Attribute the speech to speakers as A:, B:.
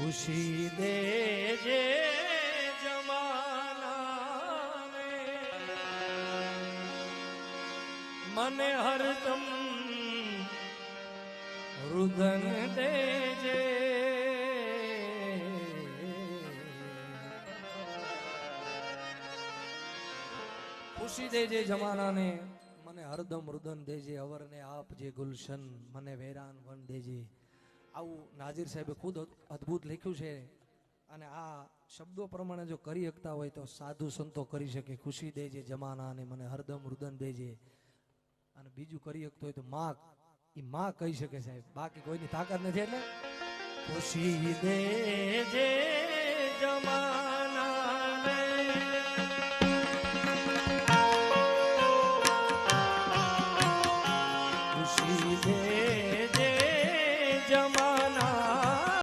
A: ખુશી દેજે જમાનાને મને હરદમ રુદન દેજે ખુશી દેજે જમાનાને મને હરદમ રુદન દેજે અવરને આપ જે ગુલશન મને વેરાન વન દેજે આવું નાજીર સાહેબે ખુદ અદ્ભુત લખ્યું છે અને આ શબ્દો પ્રમાણે જો કરી શકતા હોય તો સાધુ સંતો કરી શકે, ખુશી દેજે જમાનાને, મને હરદમ રુદન દેજે. અને બીજું કરી શકતો હોય તો માં એ માં કહી શકે સાહેબ. બાકી કોઈની તાકાત નથી એટલે? ખુશી દેજે જમાના ખુશી દેજે જમા